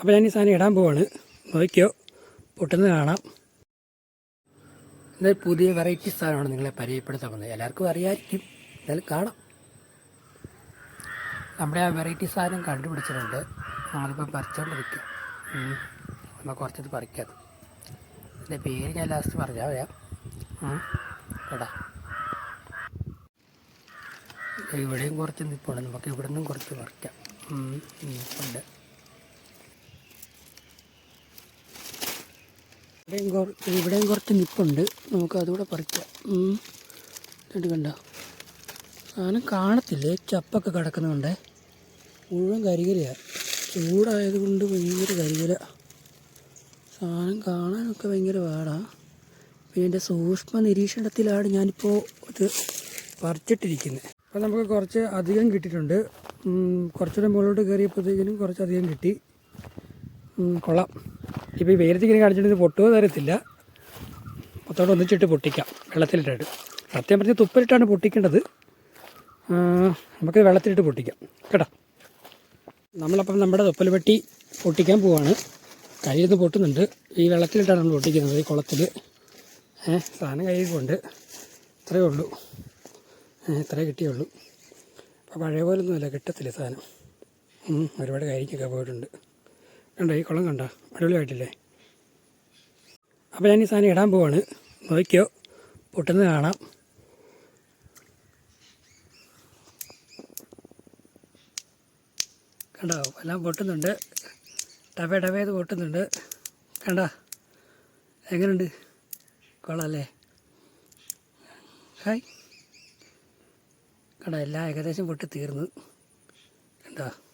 അപ്പോൾ ഞാൻ ഈ സാധനം ഇടാൻ പോവാണ്. നോക്കിയോ? പൊട്ടുന്നത് കാണാം. എന്നാൽ പുതിയ വെറൈറ്റി സാധനമാണ് നിങ്ങളെ പരിചയപ്പെടുത്താൻ വന്നത് എല്ലാവർക്കും അറിയാമായിരിക്കും എന്നാലും കാണാം. നമ്മുടെ ആ വെറൈറ്റി സാധനം കണ്ടുപിടിച്ചിട്ടുണ്ട്. നമ്മളിപ്പോൾ പറിച്ചുകൊണ്ടിരിക്കുക ഉം. നമ്മൾ കുറച്ചത് പറിക്കാം. എന്റെ പേര് ഞാൻ ലാസ്റ്റ് പറഞ്ഞാൽ പറയാം കേടാ ഇവിടെയും കുറച്ച് നിൽപ്പുണ്ട് നമുക്ക് ഇവിടെ നിന്നും കുറച്ച് പറിക്കാം. ഉം. ഇവിടെയും ഇവിടെയും കുറച്ച് നിപ്പുണ്ട്. നമുക്ക് അതുകൂടെ പറിക്കാം. കണ്ട? സാധനം കാണത്തില്ലേ? ചപ്പൊക്കെ കിടക്കുന്നുണ്ട്. മുഴുവൻ കരികലയാണ് ചൂടായത് കൊണ്ട് ഭയങ്കര കരികര. സാധനം കാണാനൊക്കെ ഭയങ്കര പാടാണ് പിന്നെ എന്റെ സൂക്ഷ്മ നിരീക്ഷണത്തിലാണ് ഞാനിപ്പോൾ ഇത് പറിച്ചിട്ടിരിക്കുന്നത് അപ്പോൾ നമുക്ക് കുറച്ച് അധികം കിട്ടിയിട്ടുണ്ട്. കുറച്ചുകൂടെ മുകളിലോട്ട് കയറിയപ്പോഴത്തേക്കിനും കുറച്ചധികം കിട്ടി. കൊള്ളാം. ഇപ്പോൾ ഈ വെയിലത്ത് കാണിച്ചിട്ട് ഇത് തരത്തില്ല മൊത്തോടെ ഒന്നിച്ചിട്ട് പൊട്ടിക്കാം. വെള്ളത്തിലിട്ടിട്ട്. സത്യം പറഞ്ഞ് തുപ്പലിട്ടാണ് പൊട്ടിക്കേണ്ടത്. നമുക്ക് വെള്ളത്തിലിട്ട് പൊട്ടിക്കാം. കേട്ടോ? നമ്മളപ്പം നമ്മുടെ തുപ്പൽ വെട്ടി പൊട്ടിക്കാൻ പോവാണ്. കയ്യിൽ നിന്ന് പൊട്ടുന്നുണ്ട്. ഈ വെള്ളത്തിലിട്ടാണ് നമ്മൾ പൊട്ടിക്കുന്നത് ഈ കുളത്തിൽ ഏഹ് സാധനം കയ്യിൽ കൊണ്ട് ഇത്രയേ ഉള്ളൂ. ഇത്രയേ കിട്ടിയുള്ളൂ. അപ്പോൾ പഴയ പോലൊന്നുമല്ല കിട്ടത്തില്ല സാധനം. ഒരുപാട് കരിക്കൊക്കെ പോയിട്ടുണ്ട്. കണ്ടോ ഈ കുളം കണ്ടോ? അടിപൊളിയായിട്ടില്ലേ? അപ്പോൾ ഞാൻ ഈ സാധനം ഇടാൻ പോവാണ്. നോക്കിയോ? പൊട്ടുന്നത് കാണാം. കണ്ടോ? എല്ലാം പൊട്ടുന്നുണ്ട്. ടവേ ഇത് പൊട്ടുന്നുണ്ട്. കണ്ടോ? എങ്ങനെയുണ്ട് കൊള്ളാമല്ലേ ഹായ്. കണ്ടോ എല്ലാം ഏകദേശം പൊട്ടി തീർന്നു. കണ്ടോ?